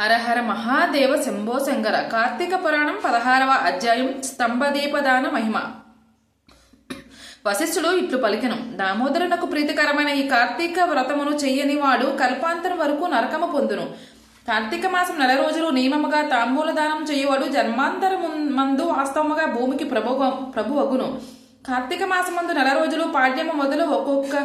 హరహర మహాదేవ శంభో శంకర. కార్తీక పురాణం పదహారవ అధ్యాయం స్తంభదీపదాన మహిమ. వశిష్ఠుడు ఇట్లు పలికెను. దామోదరునకు ప్రీతికరమైన ఈ కార్తీక వ్రతమును చెయ్యని వాడు కల్పాంతరం వరకు నరకము పొందును. కార్తీక మాసం నెల రోజులు నియమముగా తాంబూల దానం చేయువాడు జన్మాంతరము మందు వాస్తవముగా భూమికి ప్రభు అగును. కార్తీక మాసమందు నెల రోజులు పాడ్యము మొదలు ఒక్కొక్క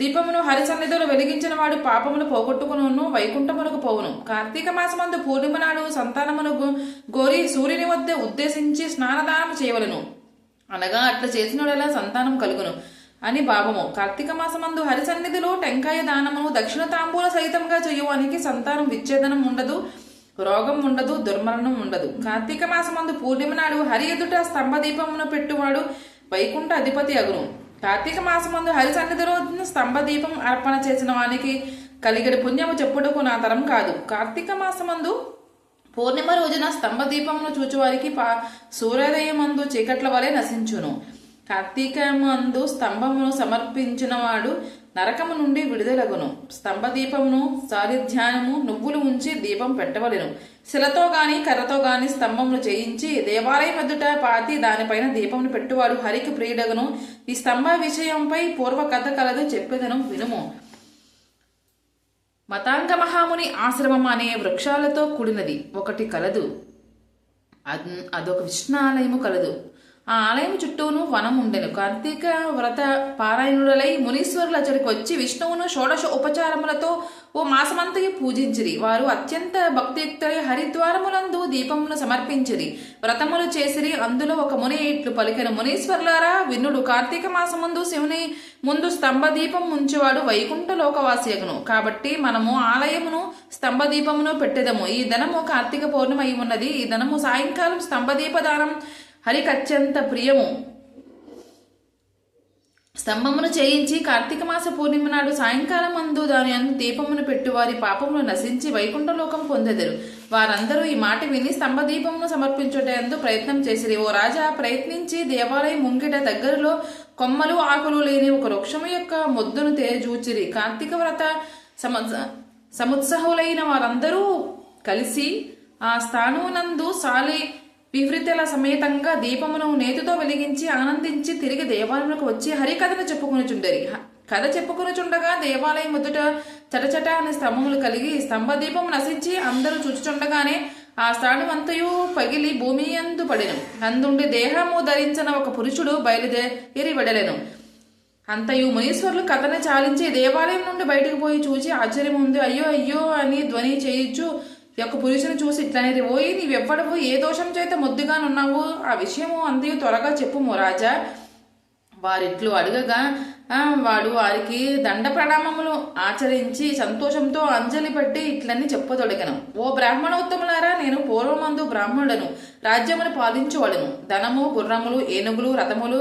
దీపమును హరిసన్నిధులు వెలిగించిన వాడు పాపమును పోగొట్టుకును వైకుంఠమునకు పోవును. కార్తీక మాసమందు పూర్ణిమ నాడు సంతానమును గోరి సూర్యుని వద్ద ఉద్దేశించి స్నానదానం చేయవలను. అనగా అట్లా చేసినోడెలా సంతానం కలుగును అని భావము. కార్తీక మాసమందు హరిసన్నిధిలో టెంకాయ దానమును దక్షిణ తాంబూల సహితంగా చేయువానికి సంతానం విచ్ఛేదనం ఉండదు రోగం ఉండదు దుర్మరణం ఉండదు. కార్తీక మాసమందు పూర్ణిమ నాడు హరి ఎదుట స్తంభ దీపమును పెట్టువాడు వైకుంఠ అధిపతి అగును. కార్తీక మాసమందు హరి సన్నిధిలో స్తంభ దీపం అర్పణ చేసిన వానికి కలిగడి పుణ్యము చెప్పుటకు నా తరం కాదు. కార్తీక మాసమందు పూర్ణిమ రోజున స్తంభ దీపమును చూచువారికి పా సూర్యోదయమందు చీకట్ల వలె నశించును. కార్తీకమందు స్తంభమును సమర్పించిన వాడు నరకము నుండి విడుదలగును. స్తంభ దీపమును సారిధ్యానము నువ్వులు ఉంచి దీపం పెట్టవలెను. శిలతో గాని కర్రతో గాని స్తంభమును చేయించి దేవాలయం ఎదుట పాతి దానిపైన దీపమును పెట్టువాడు హరికి ప్రియుడగను. ఈ స్తంభ విషయంపై పూర్వ కథ కలదు చెప్పేదను వినుము. మతాంగ మహాముని ఆశ్రమం అనే వృక్షాలతో కూడినది. ఒకటి కలదు. అదొక విష్ణాలయము కలదు. ఆ ఆలయం చుట్టూను వనం ఉండెను. కార్తీక వ్రత పారాయణులై మునీశ్వరుల అచ్చడికి వచ్చి విష్ణువును షోడశ ఉపచారములతో ఓ మాసమంతయు పూజించిరి. వారు అత్యంత భక్తియుక్తులై హరిద్వారములందు దీపమును సమర్పించిరి. వ్రతములు చేసిరి. అందులో ఒక ముని ఇట్లు పలికెను. మునీశ్వరులారా విన్నుడు కార్తీక మాసముందు శివుని ముందు స్తంభ దీపం ఉంచేవాడు వైకుంఠ లోకవాసియగును. కాబట్టి మనము ఆలయమును స్తంభ దీపమును పెట్టెదము. ఈ ధనము కార్తీక పౌర్ణమి అయి ఉన్నది. ఈ ధనము సాయంకాలం స్తంభ దీపదానం హరికి అత్యంత ప్రియము. స్తంభమును చేయించి కార్తీక మాస పూర్ణిమ నాడు సాయంకాలం అందు దాని అందు దీపమును పెట్టు వారి పాపములు నశించి వైకుంఠలోకం పొందెదరు. వారందరూ ఈ మాట విని స్తంభ దీపమును సమర్పించుటందు ప్రయత్నం చేసిరి. ఓ రాజా ప్రయత్నించి దేవాలయం ముంగిట దగ్గరలో కొమ్మలు ఆకులు లేని ఒక వృక్షము యొక్క మొద్దును తేజూచిరి. కార్తీక వ్రత సమ సముత్సహులైన వారందరూ కలిసి ఆ స్థానమునందు సాలి వివృతల సమేతంగా దీపమును నేతితో వెలిగించి ఆనందించి తిరిగి దేవాలయంలోకి వచ్చి హరికథను చెప్పుకునిచుండరి. కథ చెప్పుకునిచుండగా దేవాలయం ఎదుట చటచట అనే స్తంభములు కలిగి స్తంభ దీపం నశించి అందరూ చూచుచుండగానే ఆ స్థానమంతయు పగిలి భూమి అందు పడెను. అందుండి దేహము ధరించిన ఒక పురుషుడు బయలుదేరి వెడలెను. అంతయు మునీశ్వరులు కథను చాలించి దేవాలయం నుండి బయటకు పోయి చూసి ఆశ్చర్యం ఉంది అయ్యో అయ్యో అని ధ్వని చేయించు యొక్క పురుషుని చూసి ఇట్లనేది ఓయి నీవెవ్వడవు? ఏ దోషం చేత ముద్దుగానున్నావు? ఆ విషయము అంతయు త్వరగా చెప్పుము రాజా. వారిట్లు అడగగా వాడు వారికి దండ ప్రణామములు ఆచరించి సంతోషంతో అంజలి పెట్టి ఇట్లని చెప్పదొడగను. ఓ బ్రాహ్మణోత్తములారా నేను పూర్వమందు బ్రాహ్మణుడను. రాజ్యమును పాలించువాడను. ధనము గుర్రములు ఏనుగులు రథములు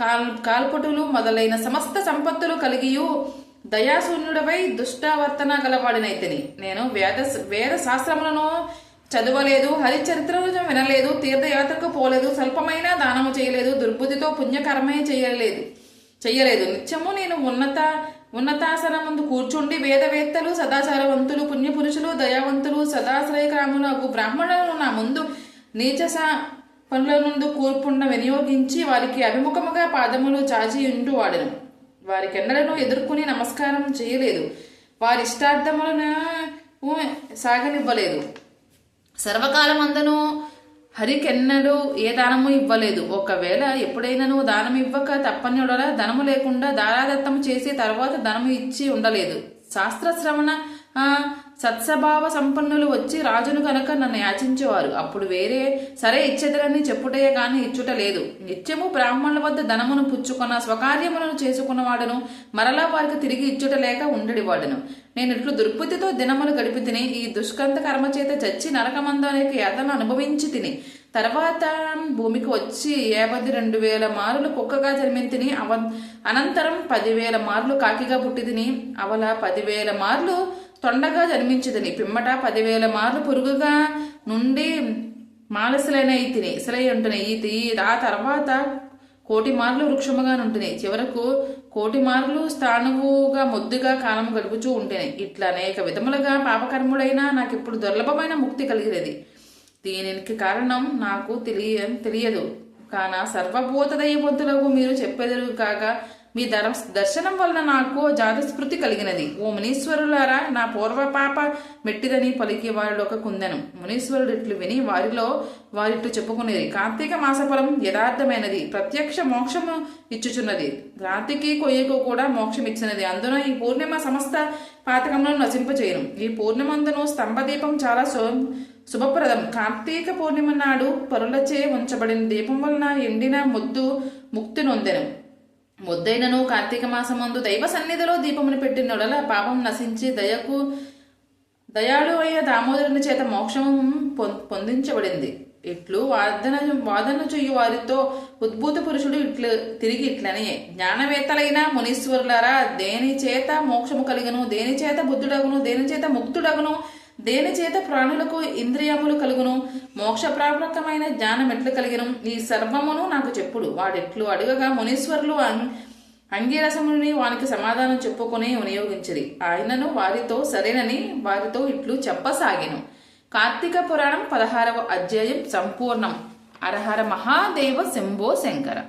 కాల్ కాల్పటులు మొదలైన సమస్త సంపత్తులు కలిగియు దయాశూన్యుడవై దుష్టావర్తన గలవాడినైతిని. నేను వేద వేద శాస్త్రములను చదవలేదు హరిచరిత్రను వినలేదు తీర్థయాత్రకు పోలేదు స్వల్పమైన దానము చేయలేదు దుర్బుద్ధితో పుణ్యకర్మే చేయలేదు చెయ్యలేదు. నిత్యము నేను ఉన్నత ఉన్నతాసనం ముందు కూర్చుండి వేదవేత్తలు సదాచారవంతులు పుణ్యపురుషులు దయావంతులు సదాశ్రయకాములకు బ్రాహ్మణులను నా ముందు నీచస పనుల ముందు కూర్పుండ వినియోగించి వారికి అభిముఖముగా పాదములు చాచి ఉంటూ వాడను వారి కెండలను ఎదుర్కొని నమస్కారం చేయలేదు. వారి ఇష్టార్థములను సాగనివ్వలేదు. సాగనివ్వలేదు సర్వకాలమందను హరికెన్నడు ఏ దానము ఇవ్వలేదు. ఒకవేళ ఎప్పుడైనాను దానం ఇవ్వక తప్పనిడల ధనము లేకుండా దారాదత్తము చేసి తర్వాత ధనము ఇచ్చి ఉండలేదు. శాస్త్ర శ్రవణ సత్స్వభావ సంపన్నులు వచ్చి రాజును కనుక నన్ను యాచించేవారు. అప్పుడు వేరే సరే ఇచ్చేదరని చెప్పుటే గాని ఇచ్చుట లేదు. నిత్యము బ్రాహ్మణుల వద్ద ధనమును పుచ్చుకున్న స్వకార్యములను చేసుకున్నవాడను మరలా వారికి తిరిగి ఇచ్చుట లేక ఉండడివాడను నేను ఇట్లు దుర్బుద్ధితో దినములు గడిపి తిని ఈ దుష్కంత కర్మ చేత చచ్చి నరకమందానికి యాతను అనుభవించి తిని తర్వాత భూమికి వచ్చి యాభై రెండు వేల మారులు కుక్కగా జన్మింతిని అవ అనంతరం పదివేల మార్లు కాకిగా పుట్టి తిని అవల పదివేల మార్లు తొండగా జన్మించదని. పిమ్మట పదివేల మార్లు పురుగుగా నుండి మాలసులైన తిని ఇసలై ఉంటున్నాయి ఈ ఆ తర్వాత కోటి మార్లు వృక్షముగా ఉంటున్నాయి చివరకు కోటి మార్లు స్థానువుగా ముద్దుగా కాలం గడుపుచూ ఉంటేనే. ఇట్లా అనేక విధములుగా పాపకర్ముడైనా నాకు ఇప్పుడు దుర్లభమైన ముక్తి కలిగినది. దీనికి కారణం నాకు తెలియ తెలియదు. కాన సర్వభూత దయవంతులకు మీరు చెప్పెదరు కాగా మీ దర దర్శనం వలన నాకు జాతస్మృతి కలిగినది. ఓ మునీశ్వరులారా నా పూర్వ పాప మెట్టిదని పలికి వారిలో ఒక కుందెను. మునీశ్వరుడు ఇట్లు విని వారిలో వారిట్లు చెప్పుకునేది. కార్తీక మాసఫలం యథార్థమైనది. ప్రత్యక్ష మోక్షము ఇచ్చుచున్నది. రాతికి కొయ్యకు కూడా మోక్షం ఇచ్చినది అందున ఈ పూర్ణిమ సమస్త పాతకములను నశింపచేయను. ఈ పూర్ణిమందును స్తంభదీపం చాలా శు శుభప్రదం. కార్తీక పూర్ణిమ నాడు పరులచే ఉంచబడిన దీపం వలన ఎండిన ముద్దు ముక్తి నొందెను. ముద్దైనను కార్తీక మాసమందు దైవ సన్నిధిలో దీపమును పెట్టినొడల పాపం నశించి దయకు దయాళు అయ్యే దామోదరుని చేత మోక్షం పొం- పొందించబడింది. ఇట్లు వాదన వాదన చెయ్యి వారితో ఉద్భూత పురుషుడు ఇట్లు తిరిగి ఇట్లనే జ్ఞానవేత్తలైన మునీశ్వరులారా దేని చేత మోక్షము కలిగను దేని చేత బుద్ధుడగును దేని చేత ముక్తుడగును దేని చేత ప్రాణులకు ఇంద్రియములు కలుగును? మోక్షప్రాపకమైన జ్ఞానం ఎట్లు కలిగిను? ఈ సర్వమును నాకు చెప్పుడు. వాడెట్లు అడుగగా మునీశ్వరులు అం- అంగీరసముని వానికి సమాధానం చెప్పుకొని వినియోగించిరి. ఆయనను వారితో సరేనని వారితో ఇట్లు చెప్పసాగిను. కార్తీక పురాణం పదహారవ అధ్యాయం సంపూర్ణం. అరహర మహాదేవ శంభో శంకర.